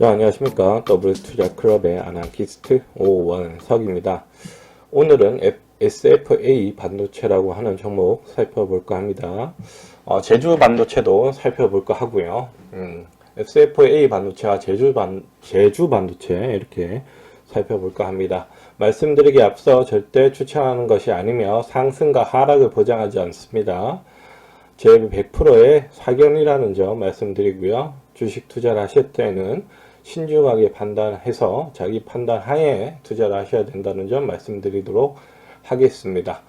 자, 안녕하십니까. 더블 투자 클럽의 아나키스트 오원석입니다. 오늘은 F- SFA 반도체라고 하는 종목 살펴볼까 합니다. 어, 제주 반도체도 살펴볼까 하고요. 음, SFA 반도체와 제주 반, 제주 반도체 이렇게 살펴볼까 합니다. 말씀드리기 앞서 절대 추천하는 것이 아니며 상승과 하락을 보장하지 않습니다. 제 100%의 사견이라는 점 말씀드리고요. 주식 투자를 하실 때는 신중하게 판단해서 자기 판단 하에 투자를 하셔야 된다는 점 말씀드리도록 하겠습니다.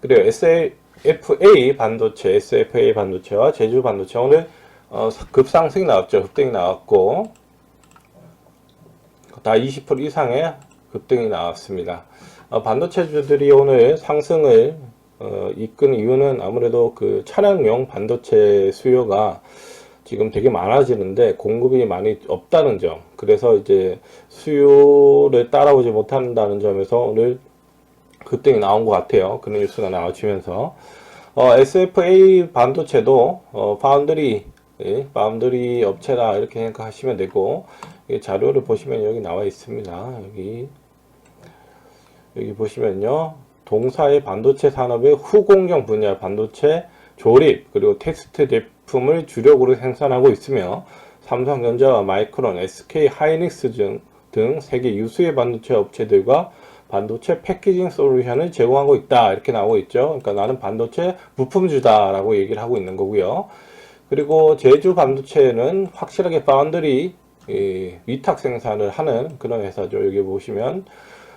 그리고 SFA 반도체, SFA 반도체와 제주 반도체 오늘 어, 급상승이 나왔죠. 급등이 나왔고 다 20% 이상의 급등이 나왔습니다. 어, 반도체주들이 오늘 상승을 어, 이끈 이유는 아무래도 그 차량용 반도체 수요가 지금 되게 많아지는데 공급이 많이 없다는 점. 그래서 이제 수요를 따라오지 못한다는 점에서 오늘 급등이 나온 것 같아요. 그런 뉴스가 나와주면서 어, SFA 반도체도 어, 파운드리 예, 파운드리 업체다 이렇게 생각하시면 되고 이 자료를 보시면 여기 나와 있습니다. 여기 여기 보시면요. 동사의 반도체 산업의 후공정 분야 반도체 조립 그리고 테스트 제품을 주력으로 생산하고 있으며 삼성전자와 마이크론, SK 하이닉스 등, 등 세계 유수의 반도체 업체들과 반도체 패키징 솔루션을 제공하고 있다 이렇게 나오고 있죠. 그러니까 나는 반도체 부품주다 라고 얘기를 하고 있는 거고요. 그리고 제주 반도체는 확실하게 파운드리 이, 위탁 생산을 하는 그런 회사죠. 여기 보시면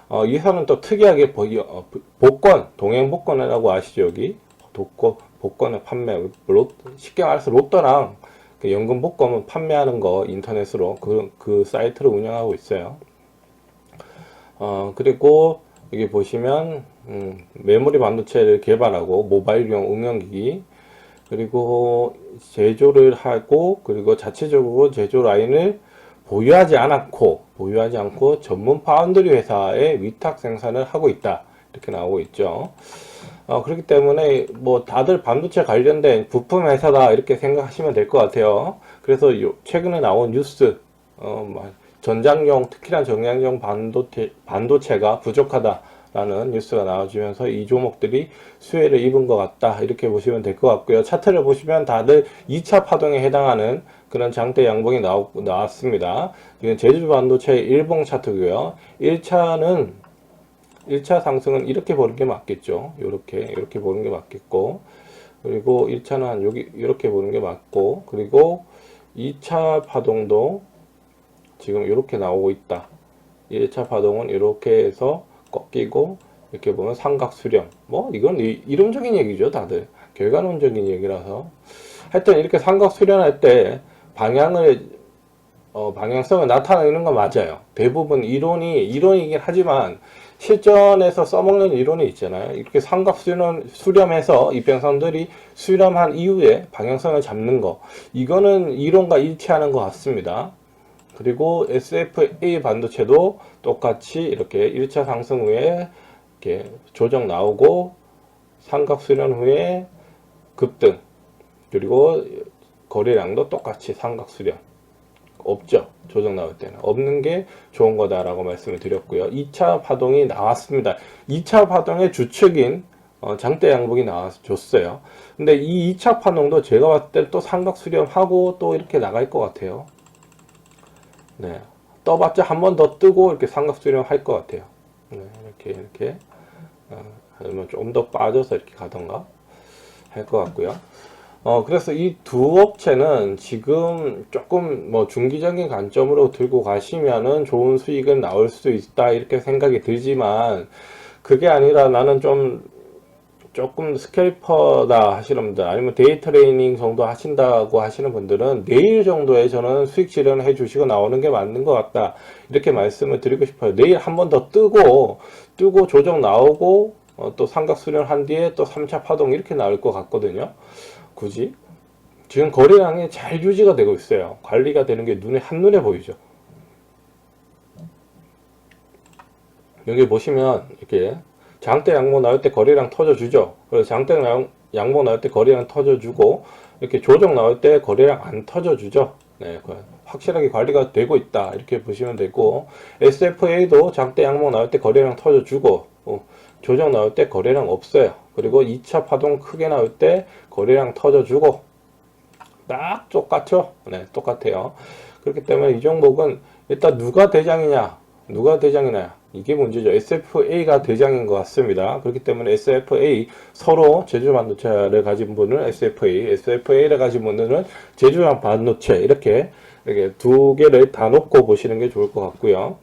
어, 이 회사는 또 특이하게 보- 어, 복권, 동행 복권이라고 아시죠? 여기 독거, 복권의 판매, 로, 쉽게 말해서 로또랑 그 연금 복권 판매하는 거 인터넷으로 그, 그 사이트를 운영하고 있어요. 어, 그리고 여기 보시면 음, 메모리 반도체를 개발하고 모바일용 응용기기 그리고 제조를 하고 그리고 자체적으로 제조 라인을 보유하지 않았고 보유하지 않고 전문 파운드리 회사에 위탁 생산을 하고 있다 이렇게 나오고 있죠. 어, 그렇기 때문에 뭐 다들 반도체 관련된 부품 회사다 이렇게 생각하시면 될 것 같아요. 그래서 요- 최근에 나온 뉴스 어, 막 전장용 특히나 전장용 반도체 반도체가 부족하다라는 뉴스가 나와주면서 이 종목들이 수혜를 입은 것 같다 이렇게 보시면 될 것 같고요. 차트를 보시면 다들 2차 파동에 해당하는 그런 장대 양봉이 나오, 나왔습니다. 이건 제주 반도체 일봉 차트고요. 1차는 1차 상승은 이렇게 보는 게 맞겠죠. 이렇게 이렇게 보는 게 맞겠고 그리고 1차는 한 여기 이렇게 보는 게 맞고 그리고 2차 파동도 지금 이렇게 나오고 있다. 1차 파동은 이렇게 해서 꺾이고 이렇게 보면 삼각 수렴. 뭐 이건 이, 이론적인 얘기죠, 다들. 결과론적인 얘기라서. 하여튼 이렇게 삼각 수렴할 때 방향을 어, 방향성을 나타내는 건 맞아요. 대부분 이론이 이론이긴 하지만 실전에서 써먹는 이론이 있잖아요. 이렇게 삼각 수렴, 수렴해서 이평선들이 수렴한 이후에 방향성을 잡는 거. 이거는 이론과 일치하는 것 같습니다. 그리고 SFA 반도체도 똑같이 이렇게 1차 상승 후에 이렇게 조정 나오고 삼각 수렴 후에 급등 그리고 거래량도 똑같이 삼각 수렴 없죠. 조정 나올 때는. 없는 게 좋은 거다라고 말씀을 드렸고요. 2차 파동이 나왔습니다. 2차 파동의 주축인 어, 장대 양봉이 나와줬어요. 근데 이 2차 파동도 제가 봤을 때 또 삼각 수렴하고 또 이렇게 나갈 것 같아요. 네. 떠봤자 한 번 더 뜨고 이렇게 삼각 수렴 할 것 같아요. 네, 이렇게 이렇게. 어, 아니면 좀 더 빠져서 이렇게 가던가 할 것 같고요. 어, 그래서 이 두 업체는 지금 조금 뭐 중기적인 관점으로 들고 가시면은 좋은 수익은 나올 수 있다 이렇게 생각이 들지만 그게 아니라 나는 좀 조금 스캘퍼다 하시는 분들 아니면 데이 트레이닝 정도 하신다고 하시는 분들은 내일 정도에 저는 수익 실현을 해 주시고 나오는 게 맞는 것 같다. 이렇게 말씀을 드리고 싶어요. 내일 한 번 더 뜨고 뜨고 조정 나오고 어, 또 삼각 수련한 뒤에 또 3차 파동 이렇게 나올 것 같거든요. 굳이. 지금 거래량이 잘 유지가 되고 있어요. 관리가 되는 게 눈에 한눈에 보이죠. 여기 보시면 이렇게 장대 양모 나올 때 거래량 터져주죠. 그래서 장대 양, 양봉 나올 때 거래량 터져주고 이렇게 조정 나올 때 거래량 안 터져주죠. 네, 그 확실하게 관리가 되고 있다. 이렇게 보시면 되고 SFA도 장대 양봉 나올 때 거래량 터져주고 어, 조정 나올 때 거래량 없어요. 그리고 2차 파동 크게 나올 때 거래량 터져주고 딱 똑같죠? 네, 똑같아요. 그렇기 때문에 이 종목은 일단 누가 대장이냐, 누가 대장이냐, 이게 문제죠. SFA가 대장인 것 같습니다. 그렇기 때문에 SFA 서로 제주 반도체를 가진 분은 SFA, SFA를 가진 분들은 제주 반도체 이렇게 이렇게 두 개를 다 놓고 보시는 게 좋을 것 같고요.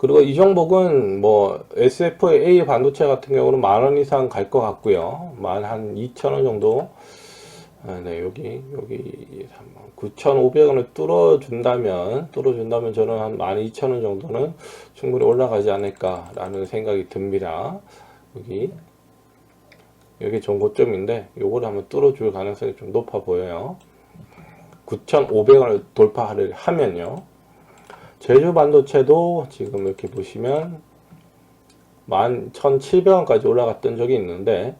그리고 이 종목은 뭐 SFA 반도체 같은 경우는 만 원 이상 갈 것 같고요. 만 한 2천 원 정도. 아, 네, 여기, 여기 9,500원을 뚫어준다면, 뚫어준다면 저는 한 12,000원 정도는 충분히 올라가지 않을까라는 생각이 듭니다. 여기, 여기 정고점인데, 요걸 한번 뚫어줄 가능성이 좀 높아 보여요. 9,500원을 돌파를 하면요. 제주 반도체도 지금 이렇게 보시면 11,700원까지 올라갔던 적이 있는데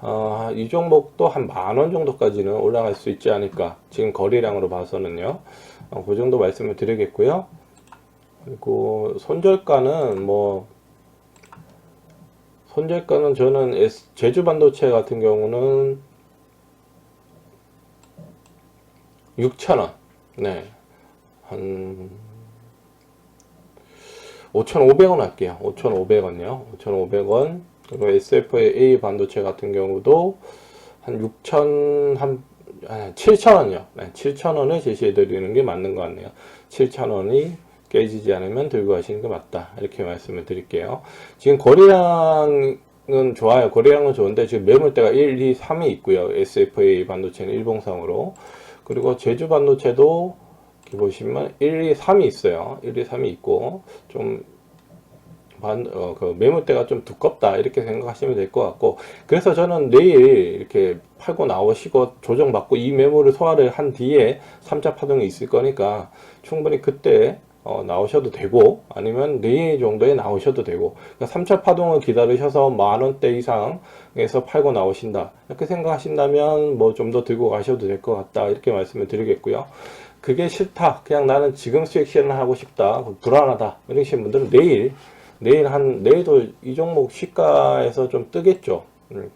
어, 이 종목도 한 만 원 정도까지는 올라갈 수 있지 않을까. 지금 거래량으로 봐서는요. 어, 그 정도 말씀을 드리겠고요. 그리고 손절가는 뭐 손절가는 저는 제주 반도체 같은 경우는 6,000원. 네. 한 5,500원 할게요. 5,500원요. 5,500원. 그리고 SFA 반도체 같은 경우도 한 6,000, 한, 7,000원이요. 네, 7,000원을 제시해 드리는 게 맞는 것 같네요. 7,000원이 깨지지 않으면 들고 가시는 게 맞다. 이렇게 말씀을 드릴게요. 지금 거래량 은 좋아요. 거래량은 좋은데 지금 매물대가 1, 2, 3이 있고요. SFA 반도체는 일봉상으로. 그리고 제주 반도체도 이렇게 보시면 1, 2, 3이 있어요. 1, 2, 3이 있고 좀 반, 어, 그 매물대가 좀 두껍다 이렇게 생각하시면 될 것 같고 그래서 저는 내일 이렇게 팔고 나오시고 조정받고 이 매물을 소화를 한 뒤에 3차 파동이 있을 거니까 충분히 그때 어, 나오셔도 되고 아니면 내일 정도에 나오셔도 되고 그러니까 3차 파동을 기다리셔서 만 원대 이상에서 팔고 나오신다 이렇게 생각하신다면 뭐 좀 더 들고 가셔도 될 것 같다 이렇게 말씀을 드리겠고요 그게 싫다. 그냥 나는 지금 수익 실현을 하고 싶다. 불안하다. 이러신 분들은 내일 내일 한 내일도 이 종목 시가에서 좀 뜨겠죠. 음,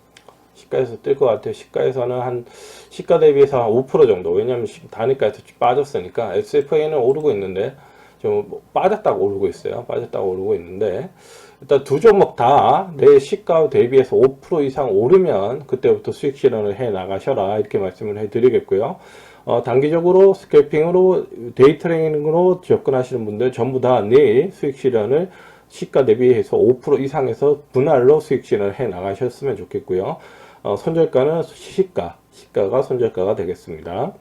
시가에서 뜰 것 같아요. 시가에서는 한 시가 대비해서 한 5% 정도. 왜냐면 시- 단위가에서 빠졌으니까 SFA는 오르고 있는데 좀 빠졌다고 오르고 있어요. 빠졌다고 오르고 있는데 일단 두 종목 다 내 시가 대비해서 5% 이상 오르면 그때부터 수익 실현을 해 나가셔라. 이렇게 말씀을 해 드리겠고요. 어, 단기적으로 스캘핑으로 데이 트레이닝으로 접근하시는 분들 전부 다 내일 수익 실현을 시가 대비해서 5% 이상에서 분할로 수익 실현을 해 나가셨으면 좋겠고요. 어, 손절가는 시가, 시가가 손절가가 되겠습니다.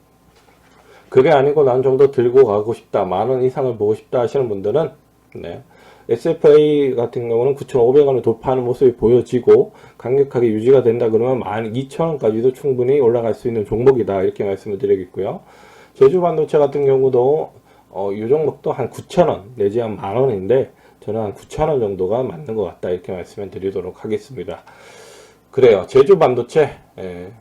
그게 아니고 난 좀 더 들고 가고 싶다, 만 원 이상을 보고 싶다 하시는 분들은, 네. SFA 같은 경우는 9,500원을 돌파하는 모습이 보여지고, 강력하게 유지가 된다 그러면 12,000원까지도 충분히 올라갈 수 있는 종목이다. 이렇게 말씀을 드리겠고요. 제주 반도체 같은 경우도, 어, 이 종목도 한 9,000원, 내지 한 만원인데, 저는 한 9,000원 정도가 맞는 것 같다. 이렇게 말씀을 드리도록 하겠습니다. 그래요. 제주 반도체, 예.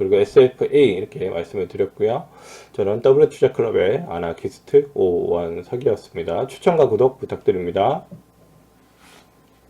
그리고 SFA 이렇게 말씀을 드렸고요. 저는 W 투자 클럽의 아나키스트 오원 석이었습니다. 추천과 구독 부탁드립니다.